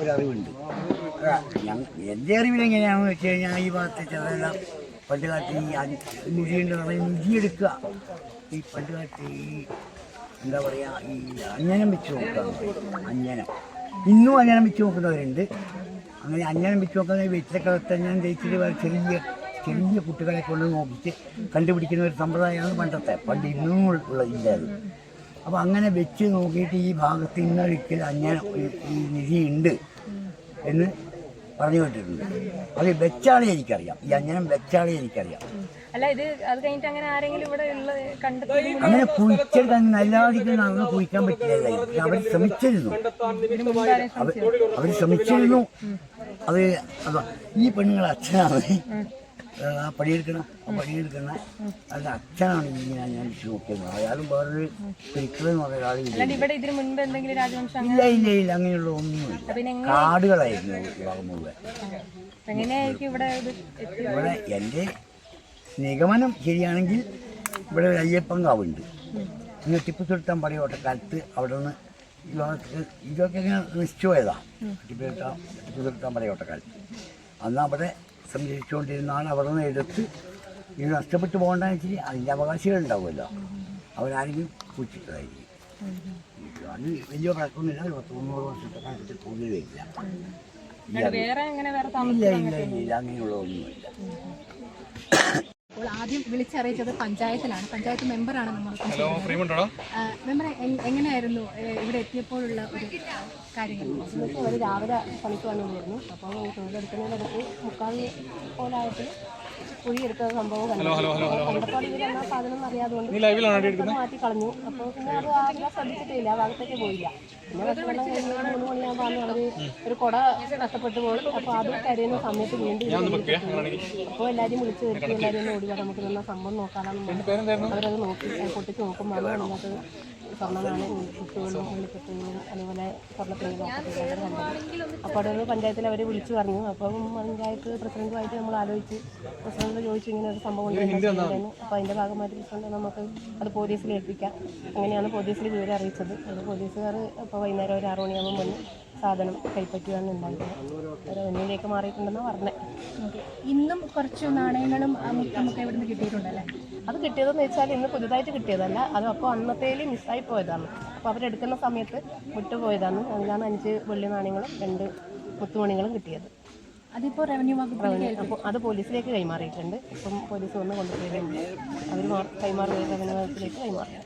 ഒരറിവുണ്ട്. എന്റെ അറിവിൽ എങ്ങനെയാണെന്ന് വെച്ച് കഴിഞ്ഞാൽ ഈ ഭാഗത്ത് ചിലതെല്ലാം പണ്ട് കാലത്ത് ഈ നിധിയുണ്ട് നിധി എടുക്കുക. ഈ പണ്ട് കാലത്ത് ഈ എന്താ പറയുക ഈ അഞ്ഞനം വെച്ച് നോക്കുക അഞ്ഞനം. ഇന്നും അഞ്ഞനം വെച്ച് നോക്കുന്നവരുണ്ട്. അങ്ങനെ അഞ്ഞനം വെച്ച് നോക്കുന്ന വെച്ചക്കാലത്ത് അഞ്ഞനം തേച്ചിട്ട് ചെറിയ ചെറിയ കുട്ടികളെ കൊണ്ട് നോക്കിച്ച് കണ്ടുപിടിക്കുന്ന ഒരു സമ്പ്രദായമാണ് പണ്ടത്തെ. പണ്ട് ഇന്നും ഉള്ള ഇല്ല അത്. അപ്പോൾ അങ്ങനെ വെച്ച് നോക്കിയിട്ട് ഈ ഭാഗത്ത് ഇന്നൊരിക്കൽ അങ്ങനെ ഈ- ഈ നിധി ഉണ്ട് എന്ന് പറഞ്ഞു കേട്ടിട്ടുണ്ട്. അത് വെച്ചാളെ എനിക്കറിയാം. ഈ അഞ്ഞനം വെച്ചാളെ എനിക്കറിയാം. അല്ല ഇത് അത് കഴിഞ്ഞിട്ട് അങ്ങനെ ആരെങ്കിലും ഇവിടെ അങ്ങനെ കുഴിച്ചെടുക്കാൻ നല്ലാതിക്ക് നടന്ന് കുഴിക്കാൻ പറ്റില്ല. അവർ ശ്രമിച്ചിരുന്നു. അവർ അവർ ശ്രമിച്ചിരുന്നു. അത് ഈ പെണ്ണുങ്ങളെ അച്ഛനാണ്. ആ പണിയെടുക്കണം ആ പണിയെടുക്കുന്ന അതിന്റെ അച്ഛനാണ് ഇങ്ങനെ ഞാൻ ചോദിക്കുന്നത്. അയാളും വേറൊരു മുൻപ് എന്തെങ്കിലും രാജവംശം ഇല്ല ഇല്ല ഇല്ല അങ്ങനെയുള്ള ഒന്നുമില്ല. കാടുകളായിരുന്നു ഭാഗം മുഴുവൻ ഇവിടെ എന്റെ നിഗമനം ശരിയാണെങ്കിൽ ഇവിടെ ഒരു അയ്യപ്പങ്കാവുണ്ട് ഇന്ന് ടിപ്പു സുൽത്താൻ പറയോട്ടെ കാലത്ത് അവിടെ നിന്ന് ഇതൊക്കെ ഇങ്ങനെ നിശ്ചയതാണ് ടിപ്പു സുൽത്താൻ ടിപ്പു സുൽത്താൻ പറയോട്ടെ കാലത്ത് അന്ന് അവിടെ സംരക്ഷിച്ചുകൊണ്ടിരുന്നാണ് അവിടെ നിന്ന് എടുത്ത് ഇത് നഷ്ടപ്പെട്ടു പോകണ്ടെന്ന് വെച്ചാൽ അതിന്റെ അവകാശികളുണ്ടാവുമല്ലോ അവരാരെങ്കിലും കുച്ചിട്ടതായിരിക്കും അത് വലിയ കുഴപ്പമൊന്നുമില്ല. ഒരു പത്ത് മുന്നൂറ് വർഷത്തെ കാലത്ത് കൂടുതലില്ല ഇല്ല ഇല്ല ഇല്ല അങ്ങനെയുള്ള ഒന്നുമില്ല അപ്പോൾ ആദ്യം വിളിച്ചറിയിച്ചത് പഞ്ചായത്തിലാണ്. പഞ്ചായത്ത് മെമ്പറാണ് നമ്മൾ മെമ്പർ എങ്ങനെയായിരുന്നു ഇവിടെ എത്തിയപ്പോഴുള്ള ഒരു കാര്യങ്ങൾ? അവർ രാവിലെ പണിക്ക് വന്നിരുന്നു. അപ്പോൾ തൊഴിലെടുക്കുന്നതിനടുത്ത് മുക്കാൽ പോലായിട്ട് കുഴിയെടുത്ത സംഭവം കണ്ടപ്പോൾ ഇവർ എന്നാ സാധനം അറിയാതുകൊണ്ട് മാറ്റി കളഞ്ഞു. അപ്പോൾ പിന്നെ അത് ആരും ശ്രദ്ധിച്ചിട്ടില്ല. ആ ഭാഗത്തേക്ക് പോയില്ല. പിന്നെ ഭക്ഷണം കഴിഞ്ഞ് ഒരു മൂന്ന് മണിയാകുമ്പോൾ അന്ന് അവർ ഒരു കുട നഷ്ടപ്പെട്ടു പോകും അപ്പോൾ അത് കരയുന്ന സമയത്ത് വീണ്ടും അപ്പോൾ എല്ലാവരും വിളിച്ച് വരുത്തി. എല്ലാവരും ഓടി വരാം. നമുക്ക് സംഭവം നോക്കാനാണ് അവരത് നോക്കി പൊട്ടിച്ച് നോക്കുമ്പോൾ അത് സ്വർണമാണ് കുട്ടികളും ഉള്ളിക്കെട്ടുകളും അതുപോലെ സ്വർണത്തിനും അപ്പോൾ അവിടെ പഞ്ചായത്തിൽ അവർ വിളിച്ചു പറഞ്ഞു. അപ്പം പഞ്ചായത്ത് പ്രസിഡന്റുമായിട്ട് നമ്മൾ ആലോചിച്ച് പ്രസിഡന്റ് ചോദിച്ചു ഇങ്ങനെ ഒരു സംഭവം ഉണ്ടായിരുന്നു അപ്പോൾ അതിന്റെ ഭാഗമായിട്ട് പ്രസിഡന്റ് നമുക്ക് അത് പോലീസിൽ ഏൽപ്പിക്കാം. അങ്ങനെയാണ് പോലീസിൽ വിവരം അറിയിച്ചത്. അത് പോലീസുകാർ അപ്പോൾ വൈകുന്നേരം ഒരു ആറ് മണിയാകുമ്പോൾ വന്ന്. സാധനം കൈപ്പറ്റുകയാണ് ഉണ്ടായിരുന്നത് അത് ഒന്നിലേക്ക് മാറിയിട്ടുണ്ടെന്നാണ് പറഞ്ഞത് ഇന്നും കുറച്ച് നാണയങ്ങളും നമുക്ക് മുത്തുമൊക്കെ ഇവിടുന്ന് കിട്ടിയിട്ടുണ്ടല്ലേ? അത് കിട്ടിയതെന്ന് വെച്ചാൽ ഇന്ന് പുതുതായിട്ട് കിട്ടിയതല്ല. അത് അപ്പോൾ അന്നത്തേൽ മിസ്സായി പോയതാണ്. അപ്പോൾ അവരെടുക്കുന്ന സമയത്ത് വിട്ടുപോയതാണ്. അതിലാണ് അഞ്ച് വെള്ളി നാണയങ്ങളും രണ്ട് മുത്തുമണികളും കിട്ടിയത്. അതിപ്പോൾ റവന്യൂ വകുപ്പ് അപ്പോൾ അത് പോലീസിലേക്ക് കൈമാറിയിട്ടുണ്ട്. ഇപ്പം പോലീസ് വന്ന് കൊണ്ടുപോയി. അവർ കൈമാറി റവന്യൂ വകുപ്പിലേക്ക് കൈമാറി.